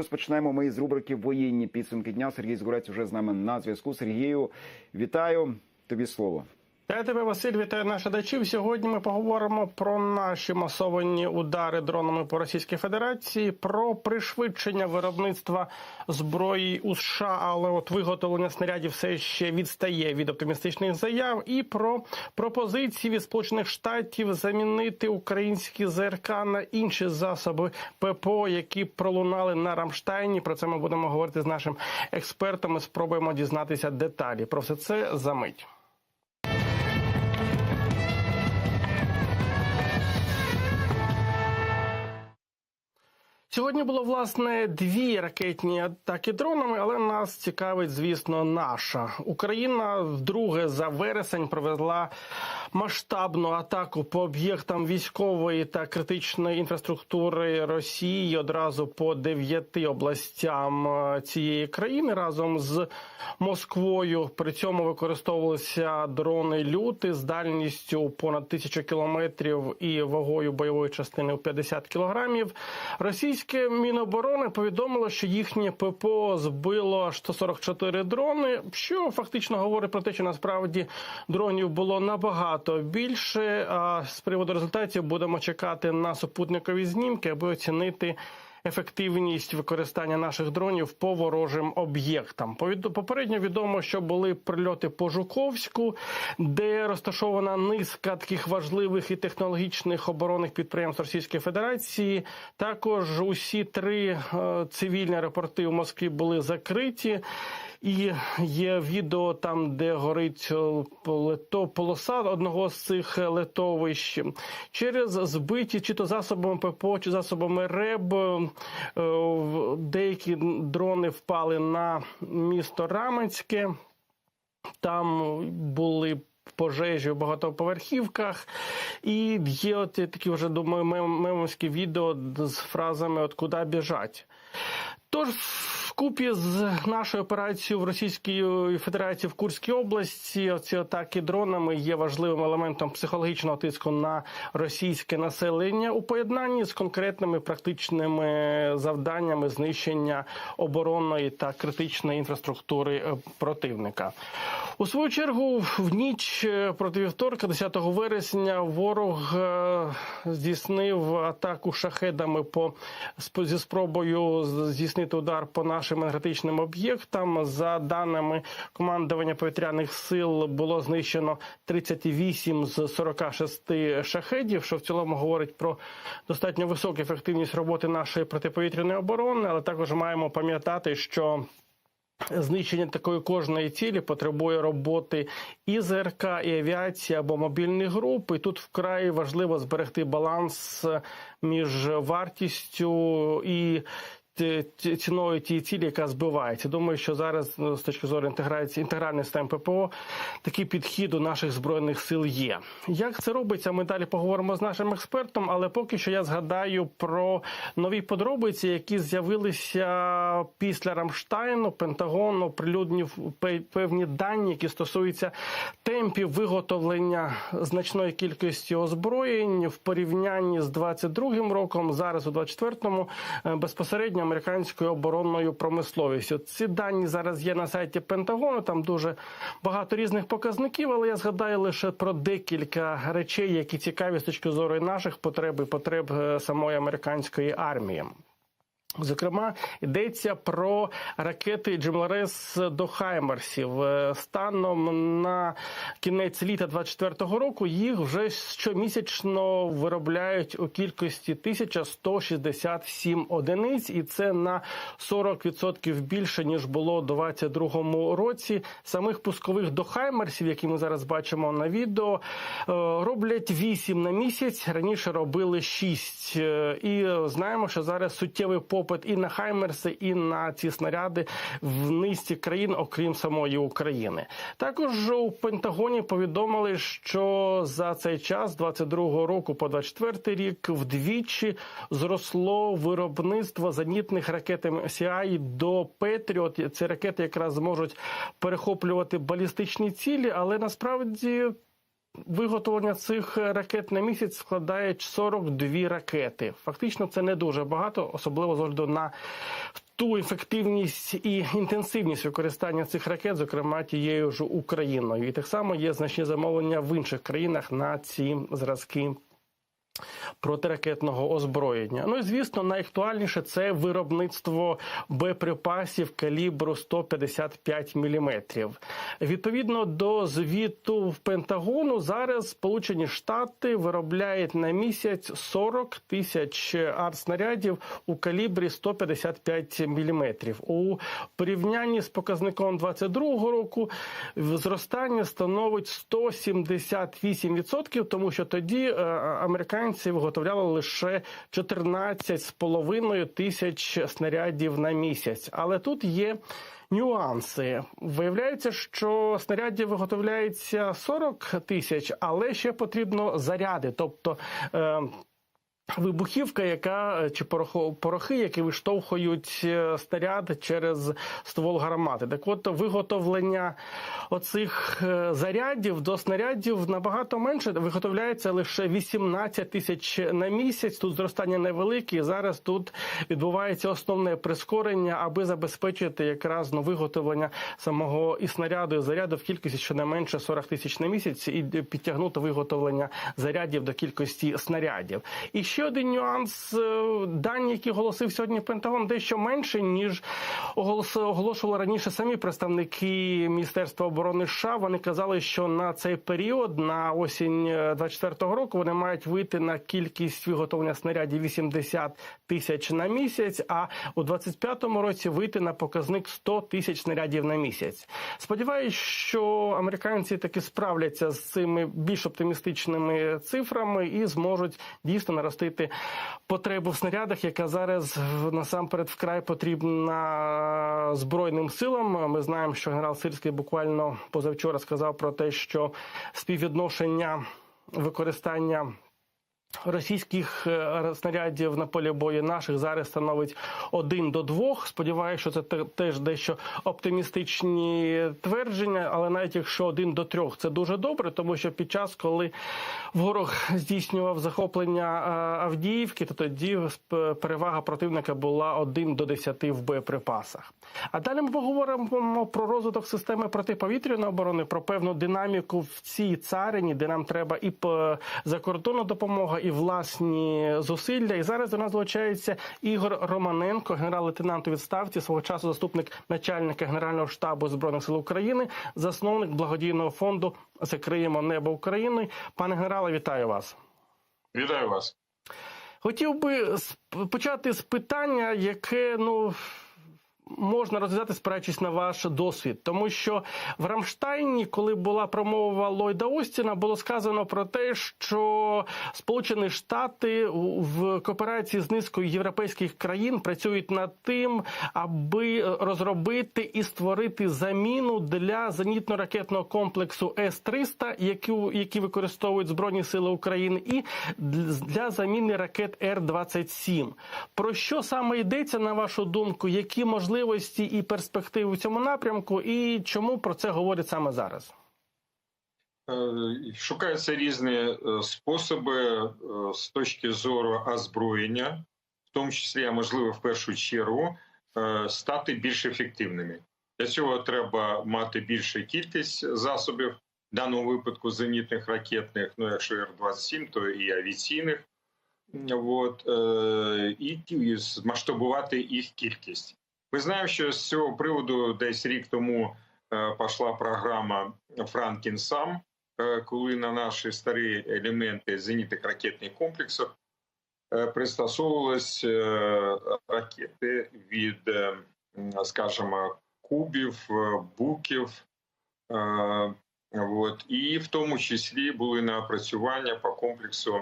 Розпочнемо ми з рубрики Воєнні підсумки дня. Сергій Згурець вже з нами на зв'язку. Сергію, вітаю тобі слово. Я тебе, Василь, вітаю наших глядачів. Сьогодні ми поговоримо про наші масовані удари дронами по Російській Федерації, про пришвидшення виробництва зброї у США, але от виготовлення снарядів все ще відстає від оптимістичних заяв, і про пропозиції від Сполучених Штатів замінити українські ЗРК на інші засоби ППО, які пролунали на Рамштайні. Про це ми будемо говорити з нашим експертом. і Спробуємо дізнатися деталі. Про все це за мить. Сьогодні було власне дві ракетні атаки дронами, але нас цікавить, звісно, наша. Україна вдруге за вересень провела масштабну атаку по об'єктам військової та критичної інфраструктури Росії одразу по дев'яти областям е, цієї країни разом з Москвою. При цьому використовувалися дрони люти з дальністю понад тисячу кілометрів і вагою бойової частини у 50 кілограмів. Російські міноборони повідомило, що їхнє ППО збило аж 144 дрони, що фактично говорить про те, що насправді дронів було набагато більше. А з приводу результатів будемо чекати на супутникові знімки, аби оцінити. Ефективність використання наших дронів по ворожим об'єктам. Попередньо відомо, що були прильоти по Жуковську, де розташована низка таких важливих і технологічних оборонних підприємств Російської Федерації. Також усі три е, цивільні аеропорти в Москві були закриті. І є відео там, де горить е, полоса одного з цих летовищ. Через збиті чи то засобами ППО, чи засобами РЕБ е, деякі дрони впали на місто Раменське. Там були. Пожежі в багатоповерхівках, і є от такі вже думаю, мемовські відео з фразами От куди біжать. Тож, вкупі з нашою операцією в Російській Федерації в Курській області, ці атаки дронами є важливим елементом психологічного тиску на російське населення у поєднанні з конкретними практичними завданнями знищення оборонної та критичної інфраструктури е, противника. У свою чергу, в ніч е, проти вівторка, 10 вересня, ворог е, здійснив атаку шахедами по зі спробою здійснити удар по нашим енергетичним об'єктам. За даними командування повітряних сил, було знищено 38 з 46 шахедів, що в цілому говорить про достатньо високу ефективність роботи нашої протиповітряної оборони, але також маємо пам'ятати, що Знищення такої кожної цілі потребує роботи і ЗРК, і авіації або мобільних груп. І тут вкрай важливо зберегти баланс між вартістю і ціною тієї цілі, яка збивається. Думаю, що зараз ну, з точки зору інтеграції інтегральної системи ППО такий підхід у наших збройних сил є. Як це робиться? Ми далі поговоримо з нашим експертом, але поки що я згадаю про нові подробиці, які з'явилися після Рамштайну. Пентагон оприлюднив певні дані, які стосуються темпів виготовлення значної кількості озброєнь в порівнянні з 22-м роком. Зараз у 24-му е, безпосередньо американською оборонною промисловістю. Ці дані зараз є на сайті Пентагону. Там дуже багато різних показників, але я згадаю лише про декілька речей, які цікаві з точки зору наших потреб і потреб е, самої американської армії. Зокрема, йдеться про ракети Джемларес до Хаймерсів. Е, Станом на кінець літа 24-го року їх вже щомісячно виробляють у кількості 1167 одиниць, і це на 40% більше ніж було у 22-му році. Самих пускових до Хаймерсів, які ми зараз бачимо на відео, е, роблять 8 на місяць. Раніше робили 6. Е, І знаємо, що зараз суттєвий попит і на Хаймерси, і на ці снаряди в низці країн, окрім самої України. Також у Пентагоні повідомили, що за цей час, з 22-го року по 24-й рік, вдвічі зросло виробництво зенітних ракет МСІА до Петріот. Ці ракети якраз зможуть перехоплювати балістичні цілі, але насправді Виготовлення цих ракет на місяць складає 42 ракети. Фактично, це не дуже багато, особливо з огляду на ту ефективність і інтенсивність використання цих ракет, зокрема тією ж Україною. І так само є значні замовлення в інших країнах на ці зразки. Протиракетного озброєння. Ну і звісно, найактуальніше це виробництво боєприпасів калібру 155 мм. Відповідно до звіту в Пентагону, зараз Сполучені Штати виробляють на місяць 40 тисяч артснарядів у калібрі 155 мм. У порівнянні з показником 22 року зростання становить 178%, тому що тоді е, американці виготовляли лише 14,5 тисяч снарядів на місяць. Але тут є нюанси. Виявляється, що снарядів виготовляється 40 тисяч, але ще потрібно заряди. Тобто. Е, Вибухівка, яка чи порохо- порохи, які виштовхують е, снаряд через ствол гармати. Так от виготовлення оцих е, зарядів до снарядів набагато менше. Виготовляється лише 18 тисяч на місяць. Тут зростання невелике. І зараз тут відбувається основне прискорення, аби забезпечити якраз ну, виготовлення самого і снаряду, і заряду в кількості щонайменше 40 тисяч на місяць, і підтягнути виготовлення зарядів до кількості снарядів. І ще один нюанс: е, дані, які оголосив сьогодні Пентагон, дещо менше ніж оголошували раніше самі представники Міністерства оборони США. Вони казали, що на цей період, на осінь е, 24-го року, вони мають вийти на кількість виготовлення снарядів 80 тисяч на місяць. А у 25-му році вийти на показник 100 тисяч снарядів на місяць. Сподіваюсь, що американці таки справляться з цими більш оптимістичними цифрами і зможуть дійсно наростити потребу в снарядах, яка зараз насамперед вкрай потрібна збройним силам. Ми знаємо, що генерал Сирський буквально позавчора сказав про те, що співвідношення використання. Російських е, снарядів на полі бою наших зараз становить один до двох. Сподіваюся, що це теж дещо оптимістичні твердження, але навіть якщо один до трьох, це дуже добре, тому що під час, коли ворог здійснював захоплення е, Авдіївки, то тоді перевага противника була один до десяти в боєприпасах. А далі ми поговоримо про розвиток системи протиповітряної оборони, про певну динаміку в цій царині, де нам треба і п- закордонна допомога, і власні зусилля. І зараз до нас долучається Ігор Романенко, генерал-лейтенант у відставці, свого часу заступник начальника Генерального штабу збройних сил України, засновник благодійного фонду Закриємо небо України. Пане генерале, вітаю вас. Вітаю вас. Хотів би почати з питання, яке ну. Можна розв'язати, спираючись на ваш досвід, тому що в Рамштайні, коли була промова Ллойда Остіна, було сказано про те, що Сполучені Штати в кооперації з низкою європейських країн працюють над тим, аби розробити і створити заміну для зенітно-ракетного комплексу С-300, який, який використовують Збройні Сили України, і для заміни ракет Р-27. Про що саме йдеться, на вашу думку? Які можливості і перспективи в цьому напрямку, і чому про це говорять саме зараз? Е, Шукаються різні е, способи е, з точки зору озброєння, в тому числі, а можливо, в першу чергу, стати більш ефективними. Для цього треба мати більшу кількість засобів, в даному випадку зенітних ракетних, ну якщо Р-27, то і авіаційних, от, і змасштабувати їх кількість. Ми знаємо, що з цього приводу десь рік тому е, пішла програма Франкін сам, е, коли на наші старі елементи зенітних ракетних комплексів е, пристосовувались ракети від, скажімо, кубів, буків. От, і в тому числі були напрацювання по комплексу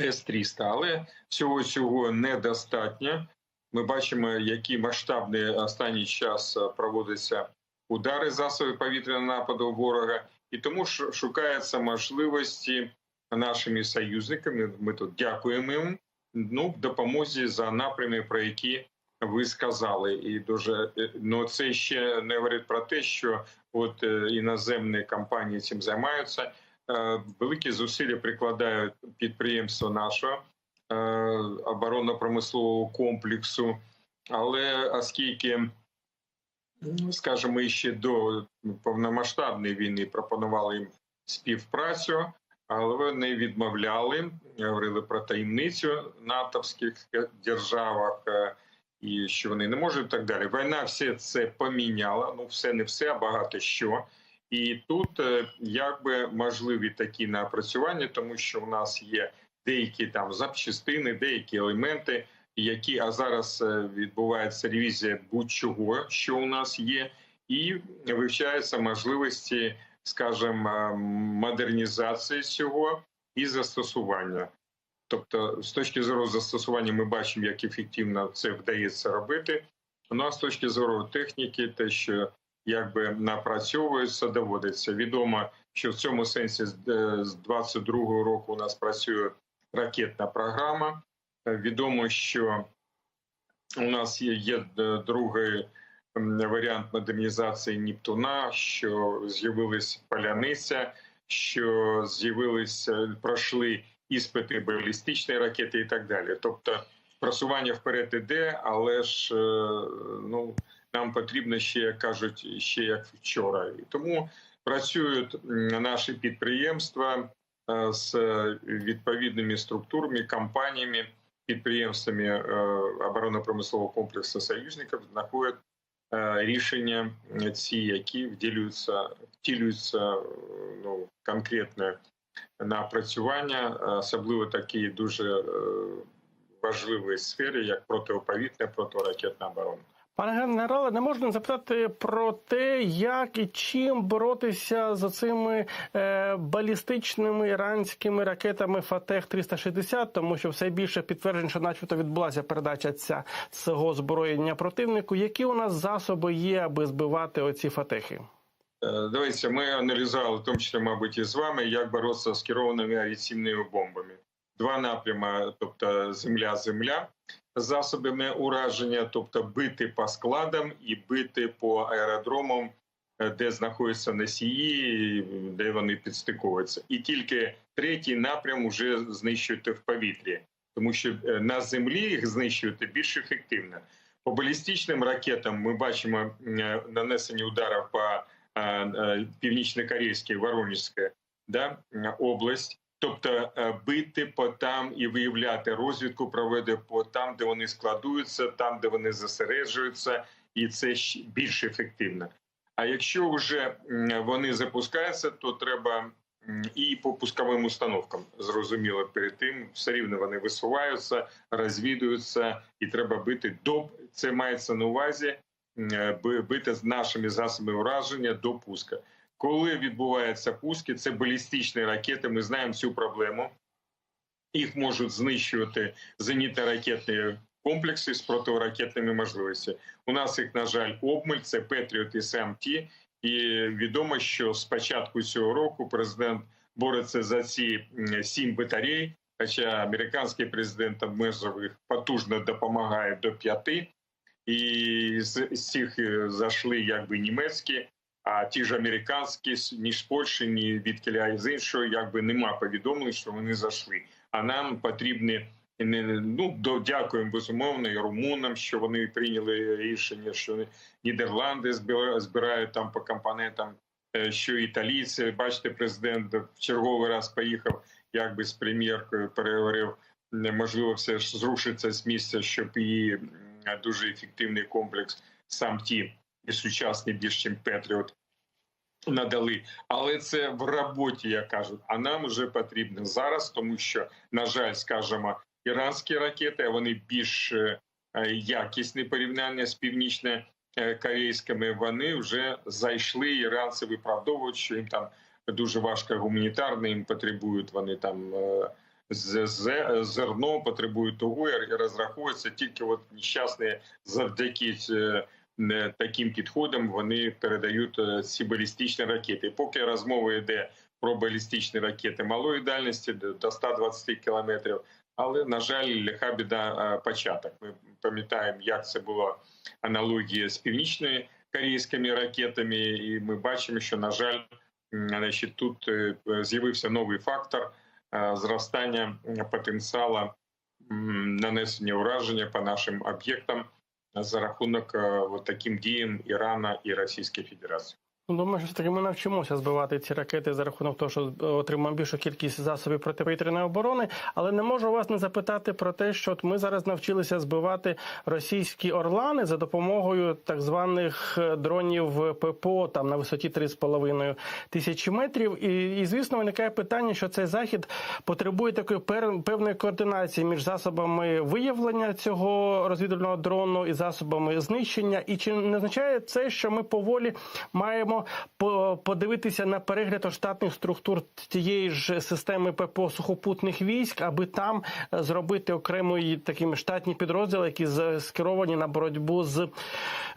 С-300. Але всього цього недостатньо. Ми бачимо, які масштабні останній час е, проводяться удари засобів повітряного нападу ворога, і тому ш- шукаються можливості нашими союзниками. Ми тут дякуємо їм. Ну, допомозі за напрями, про які ви сказали. І дуже е, ну це ще не говорить про те, що от е, іноземні компанії цим займаються. великі зусилля прикладають підприємства нашого оборонно-промислового комплексу. Але оскільки, ну, скажімо, ще до повномасштабної війни пропонували їм співпрацю, але вони відмовляли, говорили про таємницю натовських державах. е, І що вони не можуть, і так далі. Війна все це поміняла. Ну, все не все, а багато що. І тут е, якби можливі такі напрацювання, тому що у нас є деякі там запчастини, деякі елементи, які а зараз е, відбувається ревізія будь-чого, що у нас є, і вивчаються можливості, скажімо, е, модернізації цього і застосування. Тобто, з точки зору застосування, ми бачимо, як ефективно це вдається робити. Ну а з точки зору техніки, те, що якби напрацьовується, доводиться. Відомо, що в цьому сенсі з е, з 22-го року у нас працює ракетна програма. Е, Відомо, що у нас є, є е, другий варіант модернізації Нептуна, що з'явилась паляниця, що з'явилися, пройшли іспити балістичної ракети і так далі. Тобто просування вперед іде, але ж е, ну нам потрібно ще як кажуть, ще як вчора. І тому працюють наші підприємства з відповідними структурами, компаніями, підприємствами е, оборонно-промислового комплексу союзників знаходять е, рішення ці, які вділюються, втілюються е, ну, конкретно напрацювання, особливо такі дуже е, важливі сфери, як протиповітря, протиракетна оборона. Пане генерале, не можна запитати про те, як і чим боротися з цими е, балістичними іранськими ракетами Фатех 360 тому що все більше підтверджень, що начебто відбулася передача ця цього озброєння противнику. Які у нас засоби є, аби збивати оці фатехи? Е, Дивіться, ми аналізували, в тому числі, мабуть, і з вами, як боротися з керованими авіаційними бомбами. Два напрями, тобто земля-земля, засобами ураження, тобто бити по складам і бити по аеродромам, е, де знаходяться носії, де вони підстиковуються. І тільки третій напрям вже знищувати в повітрі, тому що е, на землі їх знищувати більш ефективно. По балістичним ракетам ми бачимо е, нанесення ударів по північно-корейській Воронежська да, область. Тобто е, бити по там і виявляти розвідку, проводити по там, де вони складуються, там, де вони зосереджуються, і це більш ефективно. А якщо вже вони запускаються, то треба і по пусковим установкам зрозуміло перед тим, все рівно вони висуваються, розвідуються, і треба бити до це мається на увазі би- бити з нашими засобами ураження до пуска. Коли відбуваються пуски, це балістичні ракети. Ми знаємо цю проблему. Їх можуть знищувати зенітно-ракетні комплекси з протиракетними можливостями. У нас їх, на жаль, обмаль, це Петріот і СМТ. І відомо, що з початку цього року президент бореться за ці сім батарей. Хоча американський президент обмежив потужно допомагає до п'яти, і з з цих е, зайшли якби німецькі. А ті ж американські ні з Польщі, ні від Кіля з іншого, якби нема повідомлень, що вони зайшли. А нам потрібні ну до дякуємо безумовно і румунам, що вони прийняли рішення, що Нідерланди збира- збирають там по компонентам, е, що італійці. Бачите, президент в черговий раз поїхав, якби з прем'єркою переговорив. Не, Можливо, все ж зрушиться з місця, щоб м, дуже ефективний комплекс сам ті і сучасний більш ніж Петріот надали. Але це в роботі, як кажуть. А нам вже потрібно зараз, тому що, на жаль, скажімо, іранські ракети вони більш е, якісні порівняння з північно-корейськими. Вони вже зайшли. Іранці виправдовують, що їм там дуже важко гуманітарно, їм потребують вони там. е, зерно потребують того і розраховується тільки от нещасні завдяки е, таким підходом вони передають е, ці балістичні ракети. Поки розмова йде про балістичні ракети малої дальності до до 120 кілометрів. Але на жаль, лиха біда е, початок. Ми пам'ятаємо, як це було аналогія з північною корейськими ракетами, і ми бачимо, що на жаль значить, тут е, з'явився новий фактор зростання потенціалу нанесення ураження по нашим об'єктам за рахунок вот таким діям Ірана і Російської Федерації. Ну, Думаю, що все-таки ми навчимося збивати ці ракети за рахунок того, що отримаємо більшу кількість засобів протиповітряної оборони. Але не можу вас не запитати про те, що ми зараз навчилися збивати російські орлани за допомогою так званих е, дронів ППО там на висоті 3,5 тисячі метрів. І, і звісно, виникає питання, що цей захід потребує такої певної координації між засобами виявлення цього розвідувального дрону і засобами знищення. І чи не означає це, що ми поволі маємо по- подивитися на перегляд штатних структур тієї ж системи ППО сухопутних військ, аби там е, зробити окремі такі штатні підрозділи, які скеровані на боротьбу з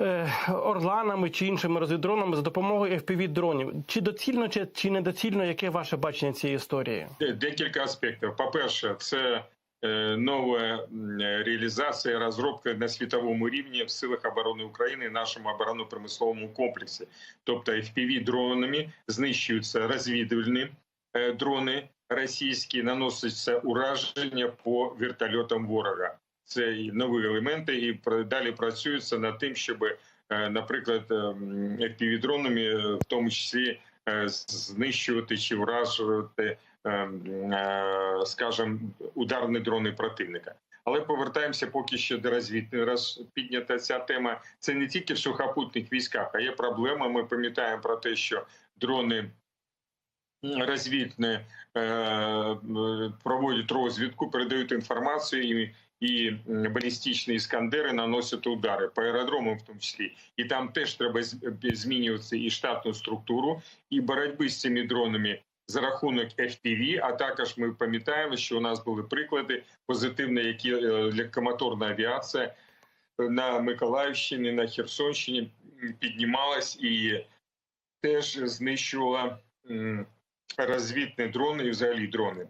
е, орланами чи іншими розвіддронами за допомогою fpv дронів? Чи доцільно, чи, чи недоцільно? Яке ваше бачення цієї історії? Декілька аспектів. По-перше, це е, нова м, реалізація, розробка на світовому рівні в силах оборони України, нашому оборонно-промисловому комплексі. Тобто fpv дронами знищуються розвідувальні е, дрони російські, наноситься ураження по вертольотам ворога. Це і нові елементи, і далі працюється над тим, щоб, е, наприклад, fpv дронами, в тому числі е, знищувати чи вражувати е, скажімо, ударні дрони противника. Але повертаємося поки що до розвідки. Раз піднята ця тема, це не тільки в сухопутних військах, а є проблема. Ми пам'ятаємо про те, що дрони розвідні е, проводять розвідку, передають інформацію і. І балістичні іскандери наносять удари по аеродромам, в тому числі, і там теж треба змінювати і штатну структуру, і боротьби з цими дронами за рахунок FPV, а також ми пам'ятаємо, що у нас були приклади позитивні, які е, легкомоторна авіація на Миколаївщині, на Херсонщині піднімалась і теж знищувала м, розвідні дрони і взагалі дрони.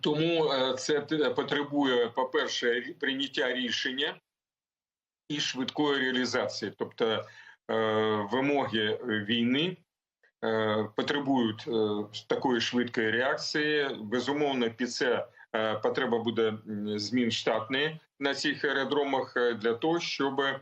Тому е, це потребує, по-перше, прийняття рішення і швидкої реалізації, тобто е, вимоги війни потребують е, такої швидкої реакції. Безумовно, під це е, потреба буде змін штатної на цих аеродромах е, для того, щоб е,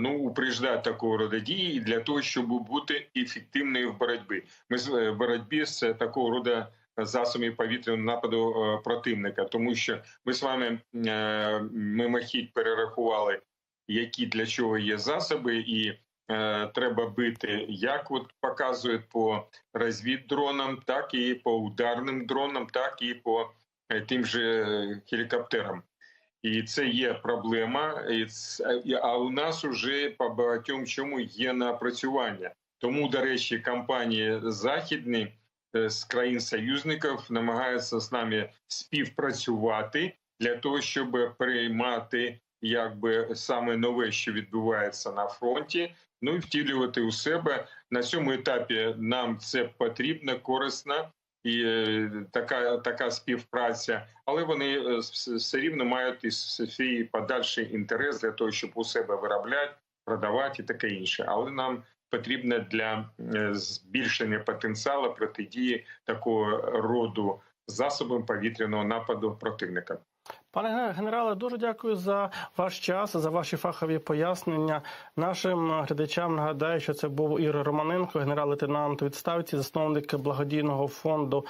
ну упреждати такого роду дії, і для того, щоб бути ефективною в боротьбі. Ми е, в боротьбі з такого роду засобами повітряного нападу е, противника, тому що ми з вами е, мимохідь перерахували, які для чого є засоби, і е, треба бити, як от показують по розвіддронам, так і по ударним дронам, так і по е, тим же е, гелікоптерам. І це є проблема. А у нас уже по багатьом чому є напрацювання. Тому, до речі, компанії західні е, з країн союзників намагаються з нами співпрацювати для того, щоб приймати якби саме нове, що відбувається на фронті, ну і втілювати у себе на цьому етапі. Нам це потрібно, корисно і е, така, така співпраця, але вони е, все рівно мають і свій подальший інтерес для того, щоб у себе виробляти, продавати і таке інше. Але нам потрібно для е, збільшення потенціалу протидії такого роду засобам повітряного нападу противника. Пане генерале, дуже дякую за ваш час, за ваші фахові пояснення. Нашим глядачам нагадаю, що це був Ігор Романенко, генерал-лейтенант відставці, засновник благодійного фонду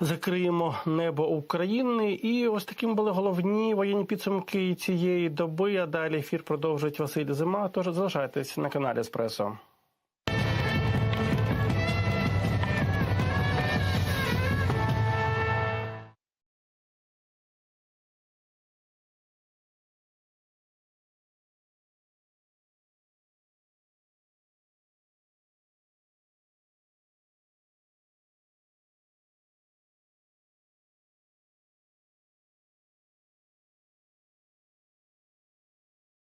Закриємо небо України. І ось таким були головні воєнні підсумки цієї доби. А далі ефір продовжить Василь Зима. Тож залишайтесь на каналі Еспресо.